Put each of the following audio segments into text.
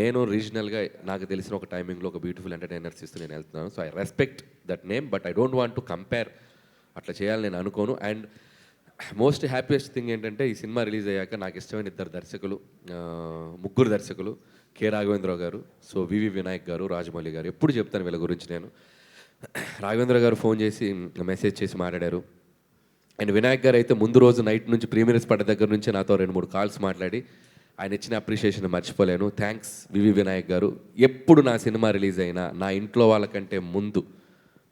నేను రీజనల్గా నాకు తెలిసిన ఒక టైమింగ్లో ఒక బ్యూటిఫుల్ ఎంటర్టైనర్స్ ఇస్తూ నేను వెళ్తున్నాను. So I respect that name but I don't want to compare. అట్లా చేయాలని నేను అనుకోను. అండ్ మోస్ట్ హ్యాపీయెస్ట్ థింగ్ ఏంటంటే ఈ సినిమా రిలీజ్ అయ్యాక నాకు ఇష్టమైన ఇద్దరు దర్శకులు ముగ్గురు దర్శకులు కె రాఘవేంద్రరావు గారు సో వివి వినాయక్ గారు రాజమౌళి గారు. ఎప్పుడు చెప్తాను వీళ్ళ గురించి నేను. రాఘవేంద్ర గారు ఫోన్ చేసి మెసేజ్ చేసి మాట్లాడారు. అండ్ వినాయక్ గారు అయితే ముందు రోజు నైట్ నుంచి ప్రీమియర్స్ పడ్డ దగ్గర నుంచి నాతో రెండు మూడు కాల్స్ మాట్లాడి ఆయన ఇచ్చిన అప్రిషియేషన్ మర్చిపోలేను. థ్యాంక్స్ వివి వినాయక్ గారు. ఎప్పుడు నా సినిమా రిలీజ్ అయినా నా ఇంట్లో వాళ్ళకంటే ముందు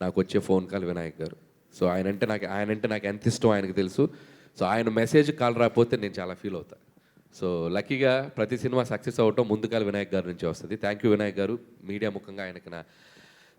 నాకు వచ్చే ఫోన్ కాల్ వినాయక్ గారు. సో ఆయన అంటే నాకు ఆయన అంటే నాకు ఎంత ఇష్టం ఆయనకు తెలుసు. సో ఆయన మెసేజ్ కాల్ రాకపోతే నేను చాలా ఫీల్ అవుతాను సో లక్కీగా ప్రతి సినిమా సక్సెస్ అవటం ముందుకాల వినాయక్ గారి నుంచి వస్తుంది. థ్యాంక్ యూ వినాయక్ గారు. మీడియా ముఖంగా ఆయనకి నా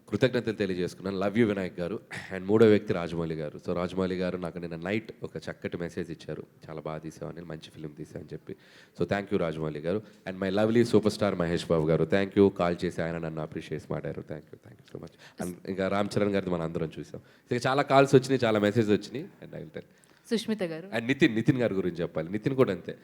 కృతజ్ఞతలు తెలియజేసుకున్నాను. లవ్ యూ వినాయక్ గారు. అండ్ మూడో వ్యక్తి రాజమౌళి గారు. సో రాజమౌళి గారు నాకు నిన్న నైట్ ఒక చక్కటి మెసేజ్ ఇచ్చారు. చాలా బాగా తీసామని మంచి ఫిలిం తీసామని చెప్పి. So thank you Rajamouli garu. And my lovely super star Mahesh Babu garu. Thank you call చేసి ఆయన నన్ను అప్రిషియేట్ మాట్లాడారు thank you thank you so much and ఇంకా రామ్ చరణ్ గారిది మనం అందరం చూసాం. ఇంకా చాలా కాల్స్ వచ్చినాయి చాలా మెసేజ్ వచ్చినాయి. And I will tell Sushmita garu. And Nitin Nitin గారి గురించి చెప్పాలి. నితిన్ కూడా అంతే.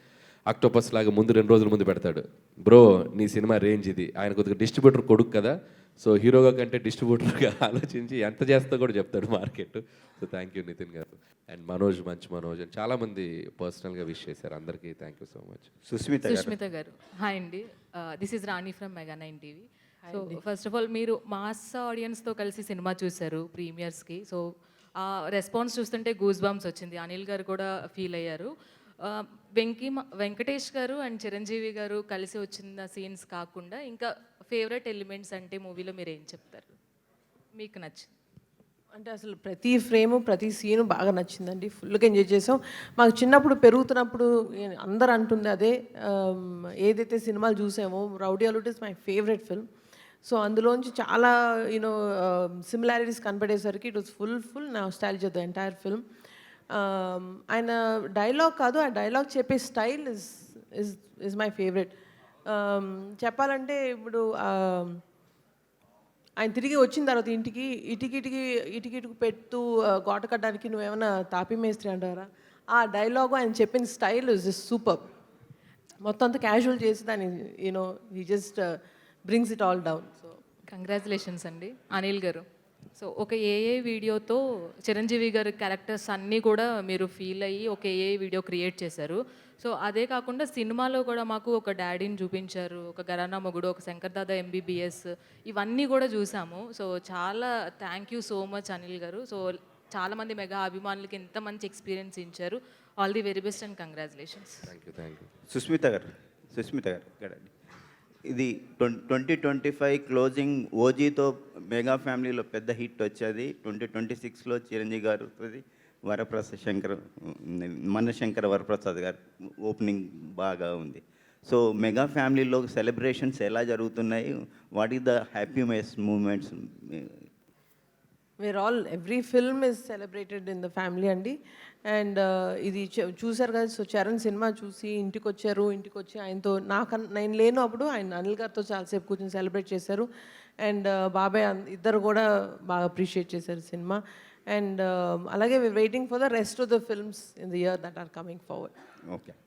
ఆక్టోపస్ లాగా ముందు రెండు రోజుల ముందు పెడతాడు. బ్రో నీ సినిమా రేంజ్ ఇది. ఆయన కొద్దిగా డిస్ట్రిబ్యూటర్ కొడుకు కదా. సో హీరోగా కంటే డిస్ట్రిబ్యూటర్గా ఆలోచించి ఎంత చేస్తా కూడా చెప్తాడు market. So thank you Nitin garu. And Manoj మంచి మనోజ్ అండ్ చాలామంది పర్సనల్గా విష్ చేశారు. అందరికీ thank you so much. Susmita garu. Sushmita garu. Hi అండి. This is Rani from mega nine TV. So first of all మీరు మాస్ ఆడియన్స్తో కలిసి cinema చూశారు ప్రీమియర్స్కి. సో ఆ రెస్పాన్స్ చూస్తుంటే గూస్ బాంబ్స్ వచ్చింది. అనిల్ గారు కూడా ఫీల్ అయ్యారు. వెంకీ వెంకటేష్ గారు అండ్ చిరంజీవి గారు కలిసి వచ్చిన సీన్స్ కాకుండా ఇంకా ఫేవరెట్ ఎలిమెంట్స్ అంటే మూవీలో మీరు ఏం చెప్తారు? మీకు నచ్చింది. అంటే అసలు ప్రతి ఫ్రేము ప్రతి సీను బాగా నచ్చిందండి. ఫుల్గా ఎంజాయ్ చేసాం. మాకు చిన్నప్పుడు పెరుగుతున్నప్పుడు అందరు అంటుంది అదే ఏదైతే సినిమాలు చూసామో Rowdy Alludu is my favourite film so అందులోంచి చాలా యూనో సిమిలారిటీస్ కనపడేసరికి ఇట్ వాస్ ఫుల్ ఫుల్ నా style the entire film Um, ఆయన డైలాగ్ కాదు ఆ డైలాగ్ చెప్పే style is is is my favourite చెప్పాలంటే ఇప్పుడు um, ఆయన తిరిగి వచ్చిన తర్వాత ఇంటికి ఇటుకి ఇటుకి ఇటుకి ఇటుకు పెట్టు గోట కట్టడానికి నువ్వేమైనా తాపి మేస్త్రి అంటారా? ఆ డైలాగు ఆయన చెప్పిన స్టైల్ ఇస్ ఇస్ సూపర్ మొత్తం అంతా క్యాజువల్ చేసి దాన్ని you know he just brings it all down so congratulations అండి. అనిల్ గారు. సో ఒక ఏఏ వీడియోతో చిరంజీవి గారి క్యారెక్టర్స్ అన్నీ కూడా మీరు ఫీల్ అయ్యి ఒక ఏఏ వీడియో క్రియేట్ చేశారు. సో అదే కాకుండా సినిమాలో కూడా మాకు ఒక డాడీని చూపించారు ఒక గరానా మొగుడు ఒక శంకర్ దాదా ఎంబీబీఎస్ ఇవన్నీ కూడా చూసాము. సో చాలా thank you so much Anil garu. So చాలామంది మెగా అభిమానులకి ఎంత మంచి ఎక్స్పీరియన్స్ ఇచ్చారు. All the very best and congratulations thank you thank you Susmita garu Susmita garu ఇది ట్వంటీ ట్వంటీ ఫైవ్ క్లోజింగ్ ఓజీతో మెగా ఫ్యామిలీలో పెద్ద హిట్ వచ్చేది. ట్వంటీ ట్వంటీ సిక్స్లో చిరంజీవి గారు వరప్రసాద్ శంకర్ మనశంకర్ వరప్రసాద్ గారు ఓపెనింగ్ బాగా ఉంది. సో మెగా ఫ్యామిలీలో సెలబ్రేషన్స్ ఎలా జరుగుతున్నాయి? What is the happiness moments? Where all every film is celebrated in the family అండి అండ్ ఇది చూశారు కదా సో చరణ్ సినిమా చూసి ఇంటికి వచ్చారు ఇంటికి వచ్చి ఆయనతో నాకు నేను లేను అప్పుడు ఆయన అనిల్ గారితో చాలాసేపు కూర్చొని సెలబ్రేట్ చేశారు. అండ్ uh, బాబాయ్ ఇద్దరు కూడా బాగా అప్రిషియేట్ చేశారు సినిమా. అండ్ um, అలాగే waiting for the rest of the films in the year that are coming forward okay